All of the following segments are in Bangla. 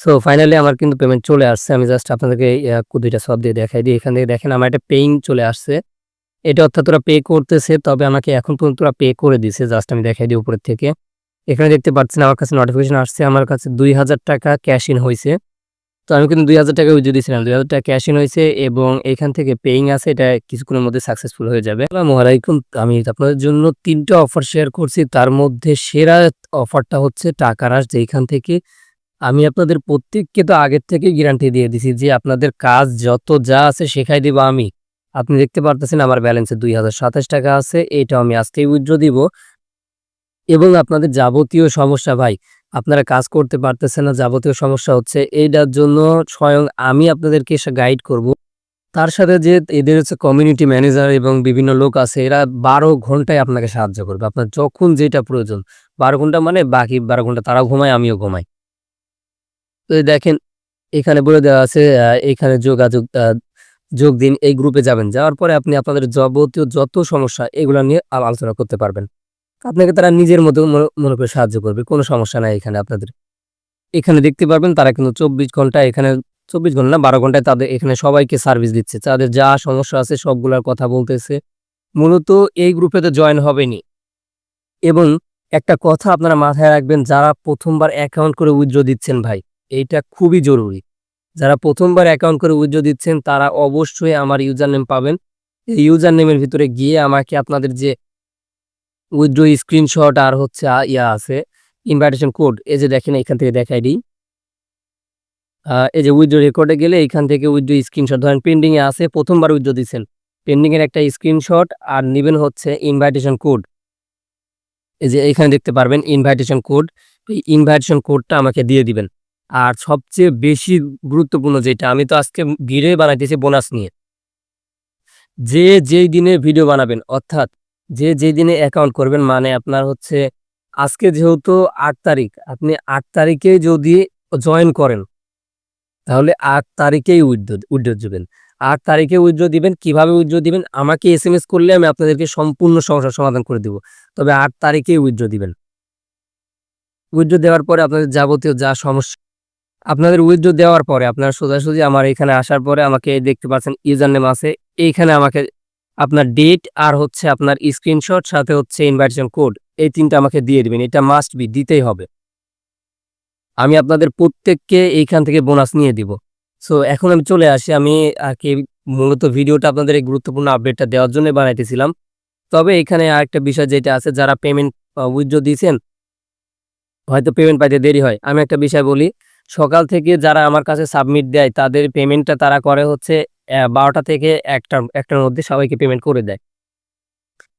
সো ফাইনালি আমার কিন্তু পেমেন্ট চলে আসছে। আমি জাস্ট আপনাদেরকে ২ সব দিয়ে দেখাই দিই। এখান থেকে দেখেন আমার একটা পেইং চলে আসছে। এটা অর্থাৎ ওরা পে করতেছে তবে আমাকে এখন পর্যন্ত পে করে দিছে। জাস্ট আমি দেখাই দিই উপরের থেকে। এখানে দেখতে পাচ্ছেন আমার কাছে নোটিফিকেশন আসছে আমার কাছে ৳২,০০০ ক্যাশ ইন হয়েছে তো আমি কিন্তু ৳২,০০০ উইথড্র দিয়েছিলাম। ৳২,০০০ ক্যাশ ইন হয়েছে এবং এখান থেকে পেইং আছে এটা কিছুক্ষণের মধ্যে সাকসেসফুল হয়ে যাবে। আলাইকুম। আমি আপনাদের জন্য তিনটা অফার শেয়ার করছি। তার মধ্যে সেরা অফারটা হচ্ছে টাকার হাঁস যেইখান থেকে আমি আপনাদের প্রত্যেককে তো আগের থেকেই গ্যারান্টি দিয়ে দিছি যে আপনাদের কাজ যত যা আছে শেখাই দিব আমি। আপনি দেখতে পারতেছেন আমার ব্যালেন্সে দুই হাজার সাতাশ টাকা আছে। এটা আমি আজকেই উইথড্র দিব। এবং আপনাদের যাবতীয় সমস্যা ভাই, আপনারা কাজ করতে পারতেছেন না যাবতীয় সমস্যা হচ্ছে এইটার জন্য স্বয়ং আমি আপনাদেরকে এসে গাইড করব। তার সাথে যে এদের হচ্ছে কমিউনিটি ম্যানেজার এবং বিভিন্ন লোক আছে এরা ১২ ঘন্টায় আপনাকে সাহায্য করবে। আপনার যখন যেটা প্রয়োজন। ১২ ঘণ্টা মানে বাকি ১২ ঘণ্টা তারাও ঘুমায় আমিও ঘুমাই। তো দেখেন এখানে বলে দেওয়া আছে এখানে যোগাযোগ যোগ দিন এই গ্রুপে যাবেন। যাওয়ার পরে আপনি আপনাদের যাবতীয় যত সমস্যা এগুলা নিয়ে আলোচনা করতে পারবেন। আপনাকে তারা নিজের মতো মনে করে সাহায্য করবে। কোনো সমস্যা নাই এখানে আপনাদের। এখানে দেখতে পারবেন তারা কিন্তু ২৪ ঘণ্টা এখানে ২৪ ঘণ্টা না ১২ ঘন্টায় তাদের এখানে সবাইকে সার্ভিস দিচ্ছে। তাদের যা সমস্যা আছে সবগুলার কথা বলতেছে। মূলত এই গ্রুপে তো জয়েন হবেনি এবং একটা কথা আপনারা মাথায় রাখবেন যারা ১ম বার অ্যাকাউন্ট করে উইথড্র দিচ্ছেন ভাই, এইটা খুবই জরুরি। যারা প্রথমবার অ্যাকাউন্ট করে উইথড্র দিচ্ছেন, তারা অবশ্যই আমার ইউজার নেম পাবেন। এই ইউজার নেমের ভিতরে গিয়ে আমাকে আপনাদের যে উইথড্র স্ক্রিনশট আর হচ্ছে ইয়া আছে ইনভাইটেশন কোড এই যে দেখেন এখান থেকে দেখাই দিই। এই যে উইথড্র রেকর্ডে গেলে এখান থেকে উইথড্র স্ক্রিনশট ধরেন পেন্ডিং এ আছে ১ম বার উইথড্র দিছেন। পেন্ডিং এর একটা স্ক্রিনশট আর নিবেন হচ্ছে ইনভাইটেশন কোড। এই যে এখানে দেখতে পারবেন ইনভাইটেশন কোড। এই ইনভাইটেশন কোডটা আমাকে দিয়ে দিবেন। আর সবচেয়ে বেশি গুরুত্বপূর্ণ যেটা আমি তো আজকে ভিডিও বানাইতেছি বোনাস নিয়ে। যে যেই দিনে ভিডিও বানাবেন অর্থাৎ যে যেই দিনে অ্যাকাউন্ট করবেন মানে আপনার হচ্ছে আজকে যেহেতু আট তারিখ, আপনি আট তারিখে যদি জয়েন করেন তাহলে আট তারিখেই উইথড্র উইথড্র দিবেন। আট তারিখে উইথড্র দিবেন। কীভাবে উইথড্র দিবেন? আমাকে এস এম এস করলে আমি আপনাদেরকে সম্পূর্ণ সমস্যার সমাধান করে দিব। তবে আট তারিখেই উইথড্র দিবেন। উইথড্র দেওয়ার পরে আপনাদের যাবতীয় যা সমস্যা আপনাদের উইথড্র দেওয়ার পরে আপনারা সোজাসুজি আমার এখানে আসার পরে আমাকে দেখতে পাচ্ছেন ইউজার নেম আছে। এইখানে আমাকে আপনার ডেট আর হচ্ছে আপনার স্ক্রিনশট সাথে হচ্ছে ইনভাইটেশন কোড এই তিনটা আমাকে দিয়ে দিবেন। এটা মাস্ট বি দিতেই হবে। আমি আপনাদের প্রত্যেককে এইখান থেকে বোনাস নিয়ে দিব। সো এখন আমি চলে আসি আমি আর কি মূলত ভিডিওটা আপনাদের এই গুরুত্বপূর্ণ আপডেটটা দেওয়ার জন্য বানাইতেছিলাম। তবে এখানে আরেকটা বিষয় যেটা আছে যারা পেমেন্ট উইথড্র দিয়েছেন হয়তো পেমেন্ট পাইতে দেরি হয়। আমি একটা বিষয় বলি, সকাল থেকে যারা আমার কাছে সাবমিট দেয় তাদের পেমেন্টটা তারা করে হচ্ছে বারোটা থেকে ১টা ১টার মধ্যে সবাইকে পেমেন্ট করে দেয়।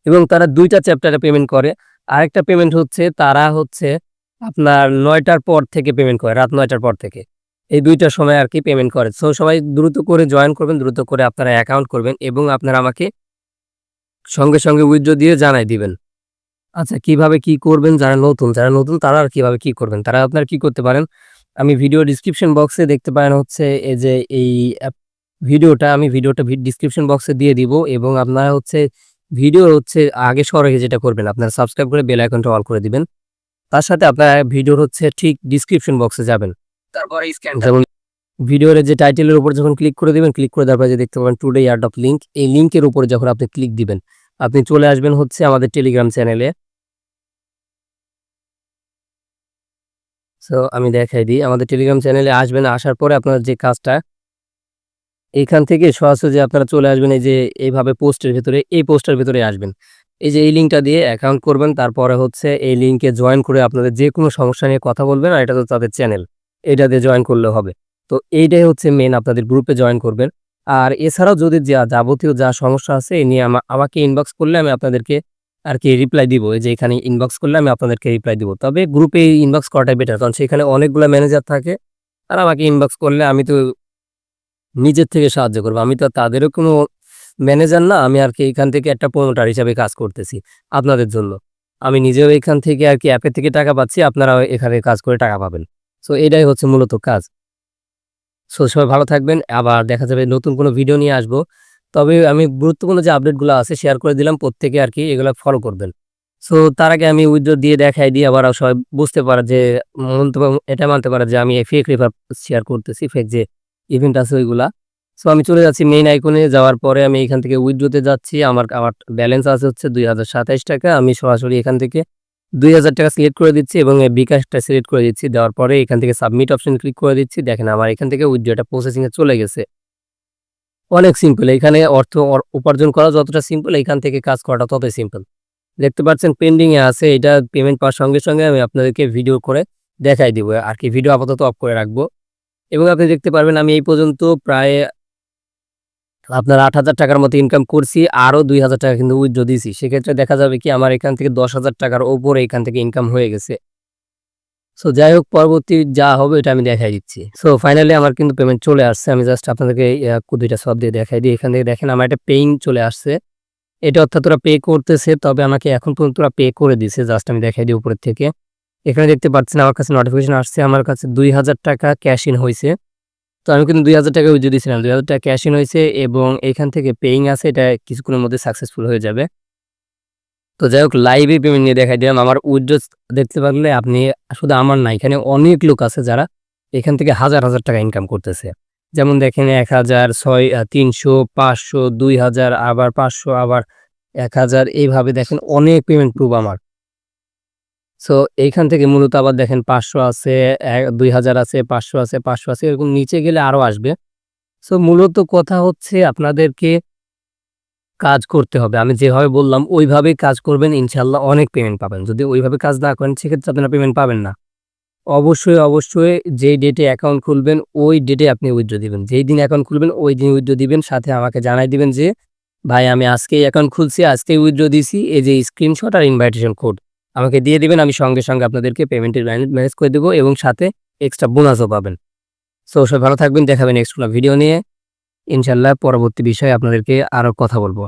এবং তারা দুইটা চ্যাপ্টারে পেমেন্ট করে। আরেকটা পেমেন্ট হচ্ছে তারা হচ্ছে আপনার নয়টার পর থেকে পেমেন্ট করে, রাত নয়টার পর থেকে। এই ২ সময় আর কি পেমেন্ট করে। সো সবাই দ্রুত করে জয়েন করবেন, দ্রুত করে আপনারা অ্যাকাউন্ট করবেন এবং আপনারা আমাকে সঙ্গে, সঙ্গে উইথড্র দিয়ে জানাই দিবেন। আচ্ছা কীভাবে কি করবেন যারা নতুন, যারা নতুন তারা আর কীভাবে কি করবেন? তারা আপনারা কি করতে পারেন? আমি ভিডিও ডিসক্রিপশন বক্সে দেখতে পারেন হচ্ছে এই যে এই ভিডিওটা আমি ভিডিওটা ডেসক্রিপশন বক্সে দিয়ে দিব এবং আপনারা হচ্ছে ভিডিও হচ্ছে আগে সরাসরি যেটা করবেন আপনারা সাবস্ক্রাইব করে বেল আইকনটা অল করে দিবেন। তার সাথে আপনারা ভিডিওর হচ্ছে ঠিক ডিসক্রিপশন বক্সে যাবেন। তারপরে স্ক্যান ভিডিওর যে টাইটেলের উপর যখন ক্লিক করে দিবেন, ক্লিক করে দেওয়ার পরে যে দেখতে পাবেন টুডে ইয়ার্ড অফ লিংক এই লিংকের উপরে যখন আপনি ক্লিক দিবেন, আপনি চলে আসবেন হচ্ছে আমাদের টেলিগ্রাম চ্যানেলে। সো আমি দেখাই দিই। আমাদের টেলিগ্রাম চ্যানেলে আসবেন, আসার পরে আপনার যে কাজটা এখান থেকে সরাসরি আপনারা চলে আসবেন এই যে এইভাবে পোস্টের ভিতরে এই পোস্টের ভিতরে আসবেন। এই যে এই লিঙ্কটা দিয়ে অ্যাকাউন্ট করবেন তারপরে হচ্ছে এই লিঙ্কে জয়েন করে আপনাদের যে কোনো সমস্যা নিয়ে কথা বলবেন আর এটা তো তাদের চ্যানেল। এটা দিয়ে জয়েন করলে হবে। তো এইটাই হচ্ছে মেন আপনাদের গ্রুপে জয়েন করবেন। আর এছাড়াও যদি যা যাবতীয় যা সমস্যা আছে এ নিয়ে আমা আমাকে ইনবক্স করলে আমি আপনাদেরকে আরকি রিপ্লাই দিব। যে এখানে ইনবক্স করলে আমি আপনাদেরকে রিপ্লাই দিব। তবে গ্রুপে ইনবক্স করাটাই বেটার। কারণ সেখানে অনেকগুলো ম্যানেজার থাকে। আর আমাকে ইনবক্স করলে আমি তো নিজের থেকে সাহায্য করব। আমি তো তাদেরও কোনো ম্যানেজার না। আমি আর কি এখান থেকে একটা প্রমোটার হিসাবে কাজ করতেছি আপনাদের জন্য। আমি নিজেও এখান থেকে আর কি অ্যাপের থেকে টাকা পাচ্ছি, আপনারাও এখানে কাজ করে টাকা পাবেন। সো এটাই হচ্ছে মূলত কাজ। সো সবাই ভালো থাকবেন। আবার দেখা যাবে নতুন কোনো ভিডিও নিয়ে আসব। তবে আমি গুরুত্বপূর্ণ যে আপডেটগুলো আছে শেয়ার করে দিলাম, প্রত্যেকে আরকি এগুলা ফলো করবেন। সো তার আগে আমি উইথড্র দিয়ে দেখাই দিয়ে আবার সবাই বুঝতে পারে যে মানতে পার- এটা মানতে পারে যে, আমি ফেক রেফার শেয়ার করতেছি ফেক যে ইভেন্ট আছে ওইগুলা। সো আমি চলে যাচ্ছি মেইন আইকনে যাওয়ার পরে আমি এখান থেকে উইথড্রোতে যাচ্ছি। আমার আমার ব্যালেন্স আছে হচ্ছে দুই টাকা। আমি সরাসরি এখান থেকে দুই হাজার টাকা সিলেক্ট করে দিচ্ছি এবং বিকাশটা সিলেক্ট করে দিচ্ছি। দেওয়ার পরে এখান থেকে সাবমিট অপশন ক্লিক করে দিচ্ছি। দেখেন আমার এখান থেকে উইথড্রোটা প্রসেসিংয়ে চলে গেছে। অনেক সিম্পল এখানে অর্থ উপার্জন করা যতটা সিম্পল এখান থেকে কাজ করাটা ততই সিম্পল দেখতে পাচ্ছেন পেন্ডিং এ আছে, এটা পেমেন্ট পাওয়ার সঙ্গে সঙ্গে আমি আপনাদেরকে ভিডিও করে দেখাই দিব। আর কি ভিডিও আপাতত অফ করে রাখব। এবং আপনি দেখতে পারবেন আমি এই পর্যন্ত প্রায় আপনার আট হাজার টাকার মতো ইনকাম করছি, আরও দুই হাজার টাকা কিন্তু উইথড্র দিয়েছি। সেক্ষেত্রে দেখা যাবে কি আমার এখান থেকে দশ হাজার টাকার ওপরে এখান থেকে ইনকাম হয়ে গেছে। সো যাই হোক পরবর্তী যা হবে, এটা আমি দেখাই দিচ্ছি। সো ফাইনালি আমার কিন্তু পেমেন্ট চলে আসছে। আমি জাস্ট আপনাদেরকে দুইটা সব দিয়ে দেখাই দিই। এখান থেকে দেখেন, আমার একটা পেইং চলে আসছে। এটা অর্থাৎ ওরা পে করতেছে, তবে আমাকে এখন পর্যন্ত ওরা পে করে দিছে জাস্ট আমি দেখাই দিই উপরের থেকে। এখানে দেখতে পাচ্ছেন, আমার কাছে নোটিফিকেশন আসছে। আমার কাছে দুই হাজার টাকা ক্যাশ ইন হয়েছে। তো আমি কিন্তু দুই হাজার টাকা উইথ দিয়েছিলাম। দুই হাজার টাকা ক্যাশ ইন হয়েছে এবং এখান থেকে পেইং আছে। এটা কিছুক্ষণের মধ্যে সাকসেসফুল হয়ে যাবে। তো যাই হোক লাইভে পেমেন্ট নিয়ে দেখাই দিলাম। আমার উইথড্র দেখতে পারলে আপনি, শুধু আমার না, এখানে অনেক লোক আছে যারা এখান থেকে হাজার হাজার টাকা ইনকাম করতেছে। যেমন দেখেন, এক হাজার ছয় তিনশো, পাঁচশো, দুই হাজার, আবার পাঁচশো, আবার এক হাজার, এইভাবে দেখেন অনেক পেমেন্ট প্রুফ আমার। সো এইখান থেকে মূলত আবার দেখেন পাঁচশো আছে দুই হাজার আছে, পাঁচশো আছে পাঁচশো আছে, এরকম নিচে গেলে আরও আসবে। সো মূলত কথা হচ্ছে আপনাদেরকে কাজ করতে হবে। আমি যেভাবে বললাম, ওইভাবেই কাজ করবেন ইনশাল্লাহ অনেক পেমেন্ট পাবেন। যদি ওইভাবে কাজ না করেন, সেক্ষেত্রে আপনারা পেমেন্ট পাবেন না। অবশ্যই অবশ্যই যেই ডেটে অ্যাকাউন্ট খুলবেন, ওই ডেটে আপনি উইথড্র দিবেন। যেই দিন অ্যাকাউন্ট খুলবেন, ওই দিন উইথড্র দিবেন। সাথে আমাকে জানাই দিবেন যে, ভাই, আমি আজকেই অ্যাকাউন্ট খুলছি, আজকেই উইথড্র দিছি। এই যে স্ক্রিনশট আর ইনভাইটেশন কোড আমাকে দিয়ে দিবেন, আমি সঙ্গে সঙ্গে আপনাদেরকে পেমেন্টের ম্যানেজ করে দেবো এবং সাথে এক্সট্রা বোনাসও পাবেন। সো সবাই ভালো থাকবেন দেখাবেন এক্সট্রা ভিডিও নিয়ে। ইনশাল্লাহ পরবর্তী বিষয়ে আপনাদেরকে আরও কথা বলব।